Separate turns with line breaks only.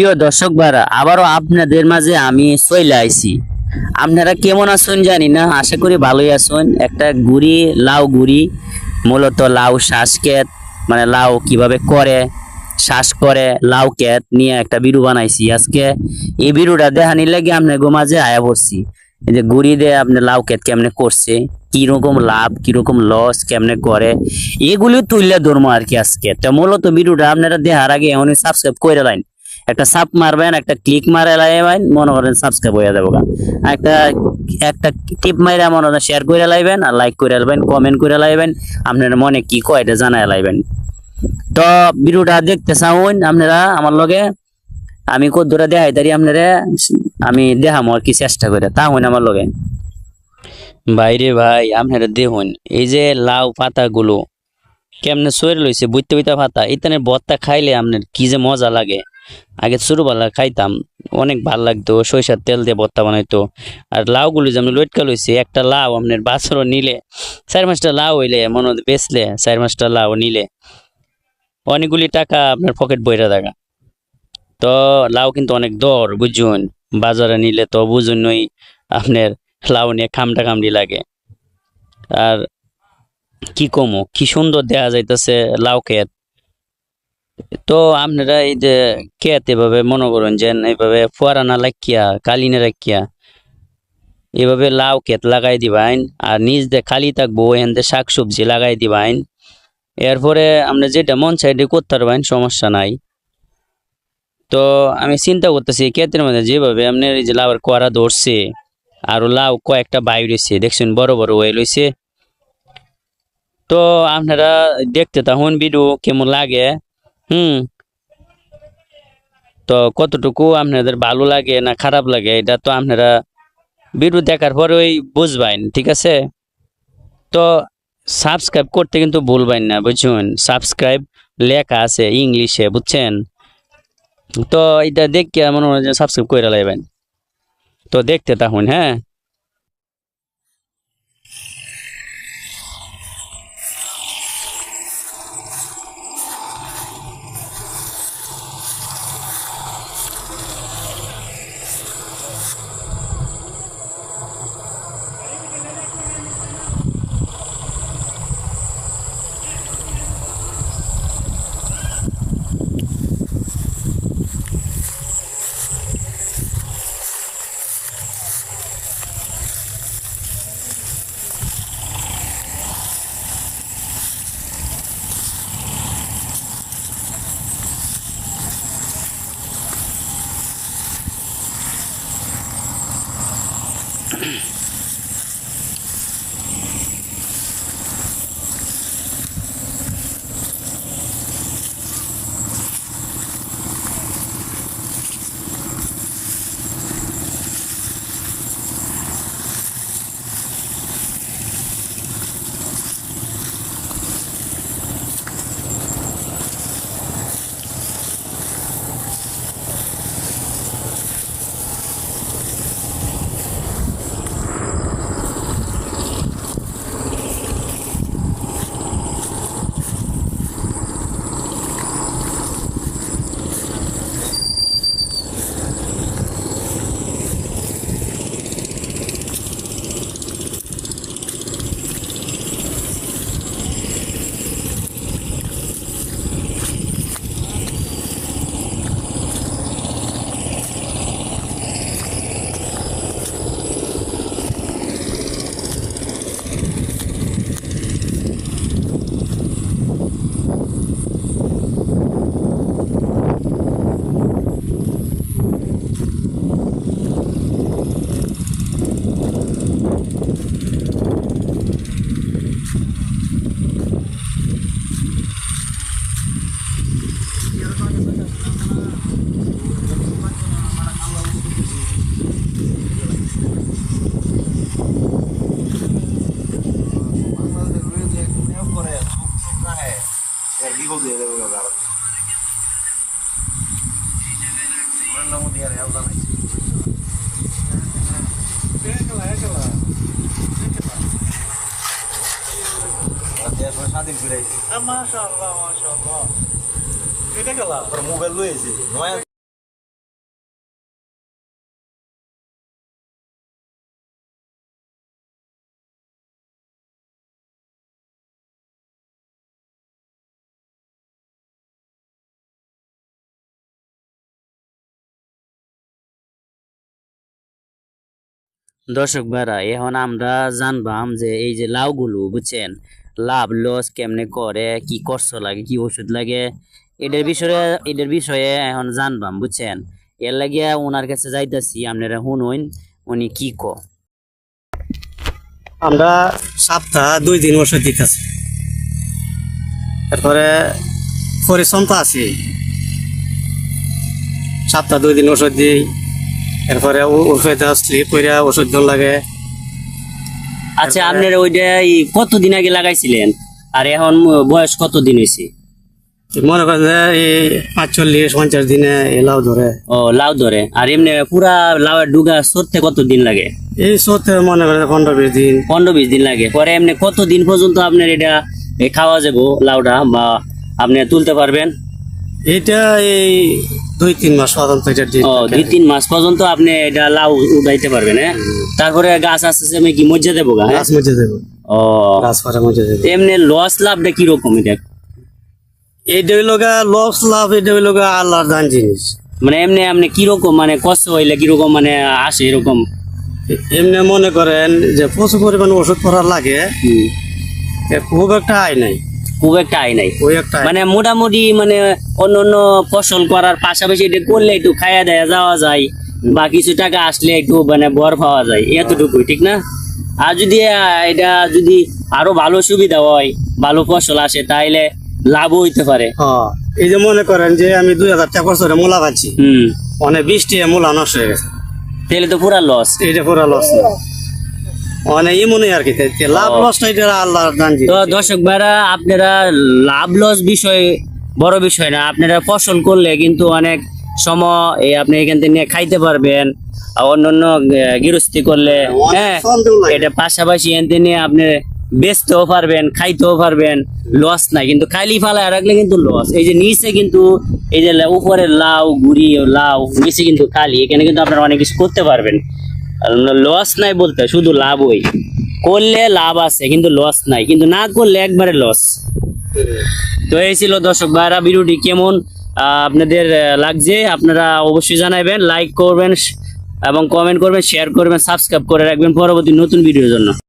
প্রিয় দর্শক ভাড়া আবারও আপনাদের মাঝে আমি চলে আইছি। আপনারা কেমন আছেন জানি না, আশা করি ভালোই আছেন। একটা গুড়ি, লাউ গুড়ি, মূলত লাউ শ্বাস ক্ষেত মানে লাউ কীভাবে করে শ্বাস করে, লাউ ক্ষেত নিয়ে একটা বিরু বানাইছি। আজকে এই বিরুটা দেখানি লাগে আপনার মাঝে আয়া পড়ছি। এই যে গুড়ি দিয়ে আপনি লাউ ক্ষেত কেমনে করছে, কীরকম লাভ, কীরকম লস, কেমনে করে, এগুলি তুললে ধরবো আর কি আজকে। তো মূলত ভিডিওটা আপনারা দেখার আগে এমনই সাবস্ক্রাইব করে লাইন একটা সাপ মারবেন, একটা ক্লিক মারে লাইবেন মনে করেন সাবস্ক্রাইব হয়ে যাব। একটা একটা টিপ মাইরা মনে করেন শেয়ার করে লাইবেন আর লাইক করে লাইবেন কমেন্ট করে লাইবেন, আপনার মনে কি কয় এটা জানায় লাইবেন তো ভিডিওটা দেখতে চাউন আপনারা আমার লগে, আমি কদ্দুরা দেখাই তারি আপনারা, আমি দেখামো আর কি চেষ্টা করে তা হইন আমার লগে বাইরে ভাই, আপনারা দেখুন, এই যে লাউ পাতাগুলো কেমনে সরে লইছে বুঝতে বুঝতে ভাতা ইতানের ভর্তা খাইলে আপনার কি যে মজা লাগে। আগে ছোটবেলা খাইতাম, অনেক ভালো লাগতো, সরিষার তেল দিয়ে ভর্তা বানাইতো। আর লাউগুলো যেমন লটকা লইছে, একটা লাউ আপনার বাছরও নিলে, চার পাঁচটা লাউ হইলে মনে বেচলে, চার পাঁচটা লাউ নিলে, অনেকগুলি টাকা আপনার পকেট বইরা থাকা তো লাউ কিন্তু অনেক দর, বুঝুন, বাজারে নিলে তো বুঝুন ওই আপনার লাউ নিয়ে খামটা খামড়ি লাগে। আর কি কমো? কি সুন্দর দেখা যাইতেছে লাউ ক্ষেত। তো আপনারা এই যে ক্ষেত এভাবে মনে করুন যে এইভাবে ফোয়ারা না লাখিয়া কালিনে রাখিয়া এভাবে লাউ ক্ষেত লাগাই দিবাইন আর নিজ দিয়ে খালি থাকব, এখান দিয়ে শাক সবজি লাগাই দিবাইন এরপরে আমরা যেটা মন সাইডে করতে পারবেন, সমস্যা নাই। তো আমি চিন্তা করতেছি ক্ষেতের মধ্যে যেভাবে আপনার এই যে লাউয়ের কোয়ারা ধরছে, আর লাউ কয়েকটা বাই রয়েছে দেখছেন বড় বড় হয়ে রয়েছে তো আপনারা দেখতে তখন ভিডিও কেমন লাগে। হুম। তো কতটুকু আপনাদের ভালো লাগে না খারাপ লাগে, এটা তো আপনারা ভিডিও দেখার পরেই বুঝবেন, ঠিক আছে? তো সাবস্ক্রাইব করতে কিন্তু ভুলবেন না, বুঝছেন? সাবস্ক্রাইব লেখা আছে ইংলিশে, বুঝছেন? তো এটা দেখে মনে হয় সাবস্ক্রাইব করে লাইবেন। তো দেখতে তখন হ্যাঁ?
স্বাধীন ফিরাইছে
মাশাআল্লাহ মাশাআল্লাহ এটা গেলা
মোবাইল লয়েছে নয়
দর্শক ভাইরা, এখন আমরা জানবাম যে এই যে লাউগুলো, বুঝছেন? লাভ, লস কেমনে করে, কি কষ্ট লাগে, কি ওষুধ লাগে এটার বিষয়ে এটার বিষয়ে এখন জানবাম, বুঝছেন? এর লাগিয়া ওনার কাছে যাইতাছি, আপনারা শুনুন, উনি কি ক
আমরা সপ্তাহ দুই দিন ওষুধ দিতেছি। তারপরে পরিশ্রম তো আছে সপ্তাহ দুই দিন ওষুধ দিই। এরপরে ও- ওষুধ স্লিপ করে ওষুধ দিন লাগে।
আচ্ছা আপনারা ওইটা কতদিন আগে লাগাইছিলেন? আর এখন বয়স কতদিন হয়েছে
মনে করেন যে এই পাঁচচল্লিশ পঞ্চাশ দিনে লাউ ধরে।
ও লাউ ধরে। আর এমনি পুরা লাউয়ের ডুগা সরতে কতদিন লাগে?
এই সত্যি মনে করেন পনেরো বিশ দিন।
পনেরো বিশ দিন লাগে। পরে এমনি কতদিন পর্যন্ত আপনার এটা খাওয়া যাব লাউটা বা আপনি তুলতে পারবেন?
এটা এই দুই তিন মাস পর্যন্ত এটা
ও দুই তিন মাস পর্যন্ত আপনি এটা লাউ উঠাইতে পারবেন হ্যাঁ? তারপরে গাছ আস্তে আস্তে আমি কি মজ্জা দেবো হ্যাঁ?
গাছ মজে দেবো।
ও।
গাছ পরে মজে দেবো।
এমনি লস লাভটা কীরকম এটা?
এইটা হইল গা লস লাভ এটা হইল গা আল্লাহর দান জিনিস।
মানে এমনি আপনি কীরকম মানে কষ্ট হইলে কীরকম মানে আসে এরকম?
এমনি মনে করেন যে প্রচুর পরিমাণ ওষুধ করার লাগে খুব একটা আয় নাই।
খুব একটা আয় নাই। মানে মোটামুটি মানে অন্য অন্য ফসল করার পাশাপাশি এটা করলে একটু খাইয়া দেয়া যাওয়া যায় বা কিছু টাকা আসলে একটু মানে বর পাওয়া যায় এতটুকুই ঠিক না? আর যদি এটা যদি আরও ভালো সুবিধা হয় ভালো ফসল আসে তাইলে লাভও হইতে পারে।
হ্যাঁ, এই যে মনে করেন যে আমি দুই হাজার টাকা বছরে মূলা পাচ্ছি অনেক বৃষ্টি মূলা নষ্ট হয়ে গেছে।
তাহলে তো পুরা লস
এটা পুরা লস অনেক মনে আর কি তে লাভ এটা
তো দর্শক ভাইরা আপনারা লাভ লস বিষয় বড় বিষয় না আপনারা ফসল করলে কিন্তু অনেক সময় আপনি এখান থেকে নিয়ে খাইতে পারবেন অন্য অন্য গৃহস্থী করলে হ্যাঁ এটা পাশাপাশি নিয়ে আপনি বেচতেও পারবেন খাইতেও পারবেন লস নাই। কিন্তু খাইলি ফালায় রাখলে কিন্তু লস এই যে নিচে কিন্তু এই যে উপরে লাউ গুড়ি লাউ নিচে কিন্তু খালি। এখানে কিন্তু আপনারা অনেক কিছু করতে পারবেন। লস নাই বলতে, শুধু লাভ ওই। করলে লাভ আছে, কিন্তু লস নাই। কিন্তু না করলে একবারে লস তো এই ছিল দর্শক ভাইরা, ভিডিওটি কেমন? আপনাদের লাগছে? আপনারা অবশ্যই জানাবেন লাইক করবেন এবং কমেন্ট করবেন শেয়ার করবেন সাবস্ক্রাইব করে রাখবেন পরবর্তী নতুন ভিডিওর জন্য।